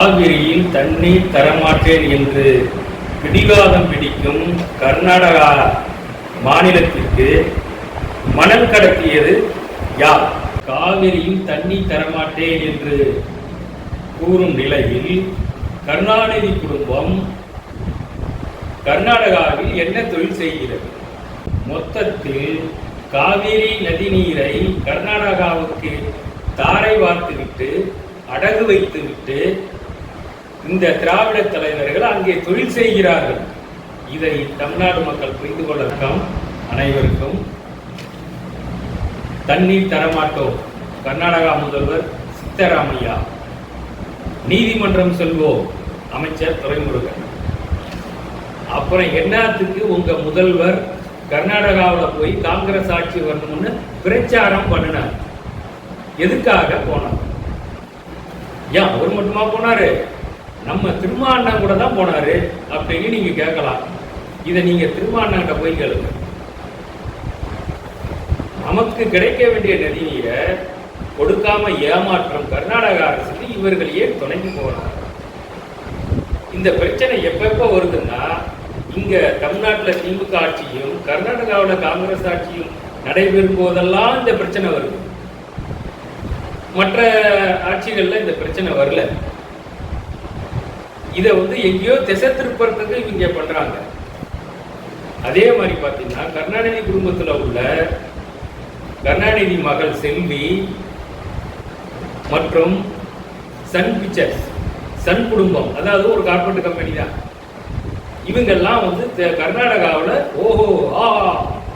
காவிரியில் தண்ணீர் தரமாட்டேன் என்று பிடிவாதம் பிடிக்கும் கர்நாடகா மாநிலத்திற்கு மணல் கடத்தியது யார்? காவிரியில் தண்ணீர் தரமாட்டேன் என்று கூறும் நிலையில் கருணாநிதி குடும்பம் கர்நாடகாவில் என்ன தொழில் செய்கிறது? மொத்தத்தில் காவிரி நதி நீரை கர்நாடகாவுக்கு தாரை வார்த்துவிட்டு அடகு வைத்துவிட்டு இந்த திராவிட தலைவர்கள் அங்கே தொழில் செய்கிறார்கள். இதை தமிழ்நாடு மக்கள் புரிந்து கொள்ளக்கம் அனைவருக்கும். தண்ணீர் தரமாட்டோம். கர்நாடகா முதல்வர் சித்தராமையா. நீதிமன்றம் செல்வோம் அமைச்சர் துரைமுருகன். அப்புறம் என்னத்துக்கு உங்க முதல்வர் கர்நாடகாவில் போய் காங்கிரஸ் ஆட்சி வரணும்னு பிரச்சாரம் பண்ணினார். எதுக்காக போனார்? ஏன் அவர் மட்டுமா போனாரு? நம்ம திருமாண்ணா கூட தான் போனாரு அப்படின்னு நீங்க கேட்கலாம். இதை நீங்க திருமாண்ணாட்ட போய் கேளுங்க. நமக்கு கிடைக்க வேண்டிய நதி கொடுக்காம ஏமாற்றம் கர்நாடக அரசுக்கு இவர்கள் ஏன் துணைக்கு இந்த பிரச்சனை எப்பப்போ வருதுன்னா இங்க தமிழ்நாட்டில் திமுக ஆட்சியும் கர்நாடகாவில் காங்கிரஸ் ஆட்சியும் நடைபெறும் போதெல்லாம் இந்த பிரச்சனை வருது. மற்ற ஆட்சிகள்ல இந்த பிரச்சனை வரல. இதை வந்து எங்கேயோ திசை திருப்பறதுக்கு இவங்க பண்றாங்க. அதே மாதிரி பார்த்தீங்கன்னா கருணாநிதி குடும்பத்தில் உள்ள கருணாநிதி மகள் செல்வி மற்றும் சன் பிக்சர்ஸ் சன் குடும்பம் அதாவது ஒரு கார்பரேட் கம்பெனி தான். இவங்கெல்லாம் வந்து கர்நாடகாவில் ஓஹோ ஆ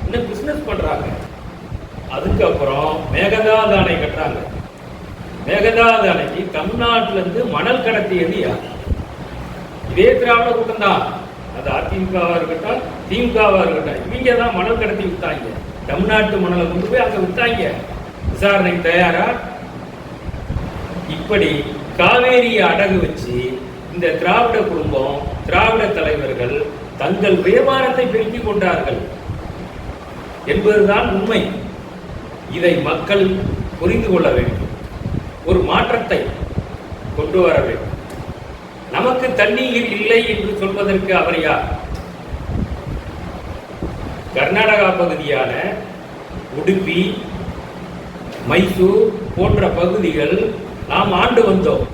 இன்னும் பிஸ்னஸ் பண்ணுறாங்க அதுக்கப்புறம் மேகதாது அணை கட்டுறாங்க. மேகதாது அணைக்கு தமிழ்நாட்டிலேருந்து மணல் கடத்தியது யார்? இதே திராவிட கூட்டம் தான். அது அதிமுகவா இருக்கட்டும் திமுகவா இருக்கட்டும் இவங்க தான் மணல் கடத்தி வித்தாங்க. தமிழ்நாட்டு மணலை கொண்டு போய் அங்க வித்தாங்க. விசாரணைக்கு தயாரா? இப்படி காவேரியை அடகு வச்சு இந்த திராவிட குடும்பம் திராவிட தலைவர்கள் தங்கள் வியாபாரத்தை பெருக்கிக் கொண்டார்கள் என்பதுதான் உண்மை. இதை மக்கள் புரிந்து கொள்ள வேண்டும். ஒரு மாற்றத்தை கொண்டு வர வேண்டும். நமக்கு தண்ணீர் இல்லை என்று சொல்வதற்கு அவர் யார்? கர்நாடகா பகுதியான உடுப்பி மைசூர் போன்ற பகுதிகள் நாம் ஆண்டு வந்தோம்.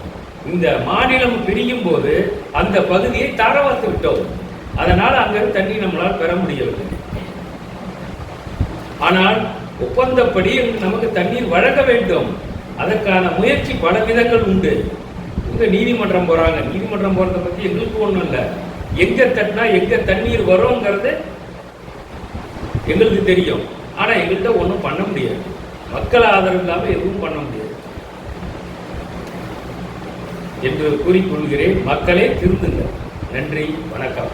இந்த மாநிலம் பிரியும் போது அந்த பகுதியை தாரவாத்து விட்டோம். அதனால் அங்கே தண்ணி நம்மளால் பெற முடியவில்லை. ஆனால் ஒப்பந்தப்படி நமக்கு தண்ணீர் வழங்க வேண்டும். அதற்கான முயற்சி பல விதங்கள் உண்டு. இங்க நீதிமன்றம் போகிறாங்க நீதிமன்றம் போகிறத பற்றி எங்களுக்கு ஒன்றும் இல்லை. எங்கே தட்டினா எங்கே தண்ணீர் வரும்ங்கிறது எங்களுக்கு தெரியும். ஆனால் எங்கள்கிட்ட ஒன்றும் பண்ண முடியாது. மக்கள் ஆதரவு இல்லாமல் எதுவும் பண்ண முடியாது. என்று கூறிக்கொள்கிறேன். மக்களே திருந்துங்கள். நன்றி. வணக்கம்.